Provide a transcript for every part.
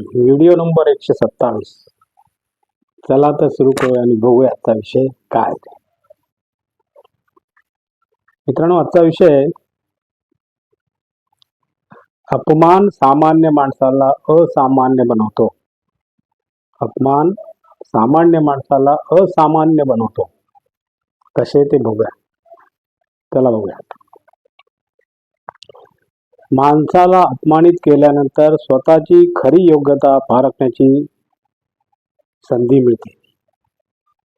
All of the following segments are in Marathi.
व्हिडिओ नंबर एकशे सत्तावीस. चला तर सुरू करूया आणि बघूया आजचा विषय काय मित्रांनो आजचा विषय अपमान सामान्य माणसाला असामान्य बनवतो. अपमान सामान्य माणसाला असामान्य बनवतो. कसे ते बघूया. चला बघूया. माणसाला अपमानित केल्यानंतर स्वतःची खरी योग्यता पारखण्याची संधी मिळते.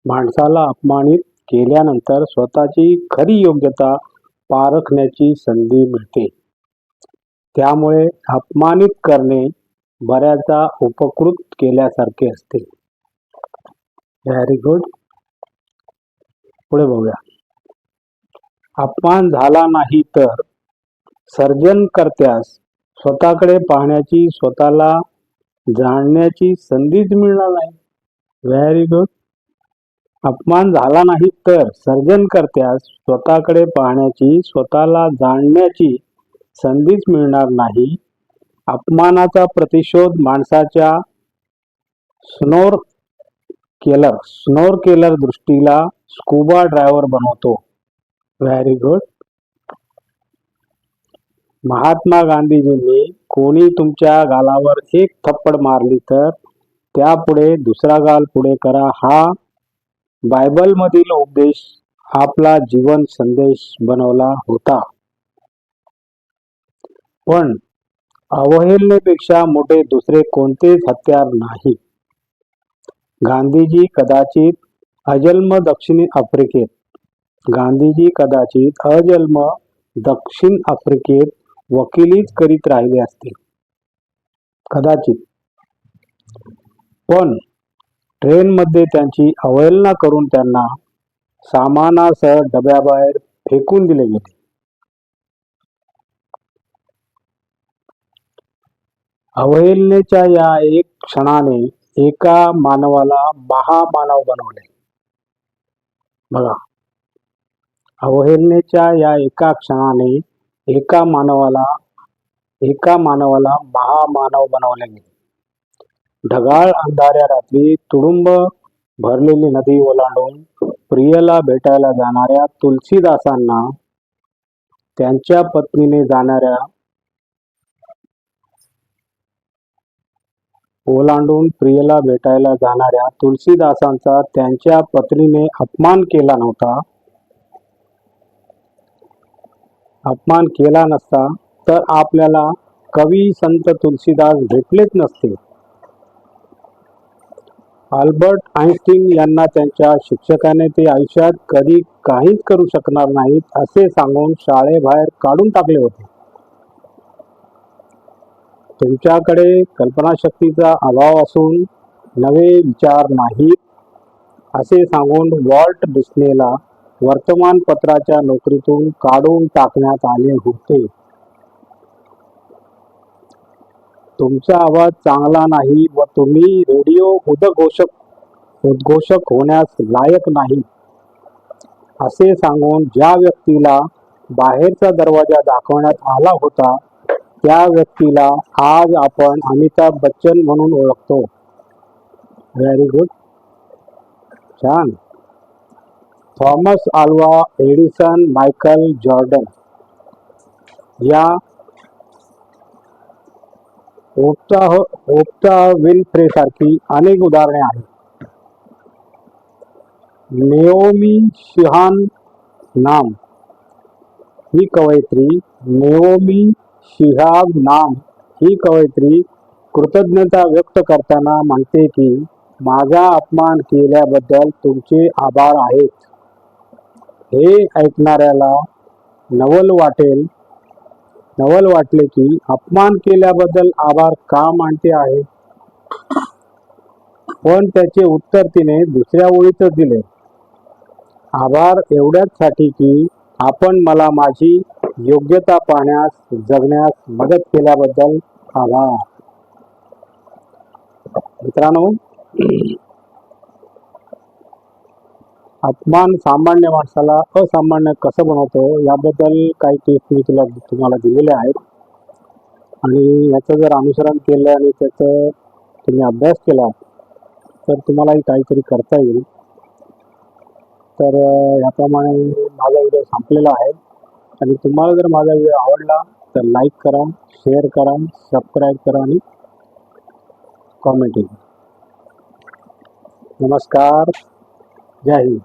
माणसाला अपमानित केल्यानंतर स्वतःची खरी योग्यता पारखण्याची संधी मिळते. त्यामुळे अपमानित करणे बऱ्याचदा उपकृत केल्यासारखे असते. व्हेरी गुड पुढे बघूया. अपमान झाला नाही तर सर्जनकर्त्यास स्वतःकडे पाहण्याची स्वतःला जाणण्याची संधीच मिळणार नाही. व्हेरी गुड अपमान झाला नाही तर सर्जनकर्त्यास स्वतःकडे पाहण्याची स्वतःला जाणण्याची संधीच मिळणार नाही. अपमानाचा प्रतिशोध माणसाच्या स्नोर केलर स्नोर केलर दृष्टीला स्कूबा ड्रायव्हर बनवतो. व्हेरी गुड महात्मा गांधीजींनी कोणी तुमच्या गालावर एक थप्पड मारली तर त्यापुढे दुसरा गाल पुढे करा. हा बायबलमधील उपदेश आपला जीवन संदेश बनवला होता. पण अवहेलनेपेक्षा मोठे दुसरे कोणतेच हत्यार नाही. गांधीजी कदाचित अजन्म दक्षिण आफ्रिकेत गांधीजी कदाचित अजन्म दक्षिण आफ्रिकेत वकिलीच करीत राहिले असतील कदाचित. पण ट्रेनमध्ये त्यांची अवहेलना करून त्यांना सामानासह डब्याबाहेर फेकून दिले गेले. अवहेलनेच्या या एक क्षणाने एका मानवाला महामानव बनवले. बघा. अवहेलनेच्या या एका क्षणाने एका मानवाला एका मानवाला महामानव बनवले गेले. ढगाळ अंधाऱ्या रात्री तुडुंब भरलेली नदी ओलांडून प्रियला भेटायला जाणाऱ्या तुलसीदासांना त्यांच्या पत्नीने जाणाऱ्या ओलांडून प्रियला भेटायला जाणाऱ्या तुलसीदासांचा त्यांच्या पत्नीने अपमान केला नव्हता. अपमान केला नसता तर आपल्याला कवी संत तुलसीदास भेटलेच नसते. अल्बर्ट आइन्स्टीन यांना त्यांच्या शिक्षकाने ते आयुष्यात कधी काहीच करू शकणार नाहीत असे सांगून शाळेबाहेर काढून टाकले होते. तुमच्याकडे कल्पनाशक्तीचा अभाव असून नवे विचार नाहीत असे सांगून वॉल्ट डिस्नेला वर्तमानपत्राच्या नोकरीतून काढून टाकण्यात आले होते. तुमचा आवाज चांगला नाही व तुम्ही रेडिओ उद्घोषक उद्घोषक होण्यास लायक नाही. असे सांगून ज्या व्यक्तीला बाहेरचा दरवाजा दाखवण्यात आला होता त्या व्यक्तीला आज आपण अमिताभ बच्चन म्हणून ओळखतो. व्हेरी गुड छान. Thomas Alva Edison Michael Jordan या ओप्ता ओप्ता विनफ्रे सारखी अनेक उदाहरणे आहेत. नेओमी शिहान नाम ही कवयित्री नेओमी शिहाब नाम ही कवयित्री कृतज्ञता व्यक्त करताना म्हणते की माझा अपमान केल्याबद्दल तुमचे आभार आहेत. हे ऐकणाऱ्याला नवल वाटेल. नवल वाटले की अपमान केल्याबद्दल आभार का मानते आहे? पण त्याचे उत्तर तिने दुसऱ्या ओळीतच दिले. आभार एवढ्याचसाठी की आपण मला माझी योग्यता पाहण्यास जगण्यास मदत केल्याबद्दल आभार. मित्रांनो अपमान सामान्य माणसाला असामान्य कसं बनवतो याबद्दल काही टिप्स मी तुला तुम्हाला दिलेल्या आहेत. आणि याचं जर अनुसरण केलं आणि त्याचं तुम्ही अभ्यास केला तर तुम्हालाही काहीतरी करता येईल. तर याप्रमाणे माझा व्हिडिओ संपलेला आहे. आणि तुम्हाला जर माझा व्हिडिओ आवडला तर लाईक करा शेअर करा सबस्क्राईब करा आणि कॉमेंट नमस्कार. जय हिंद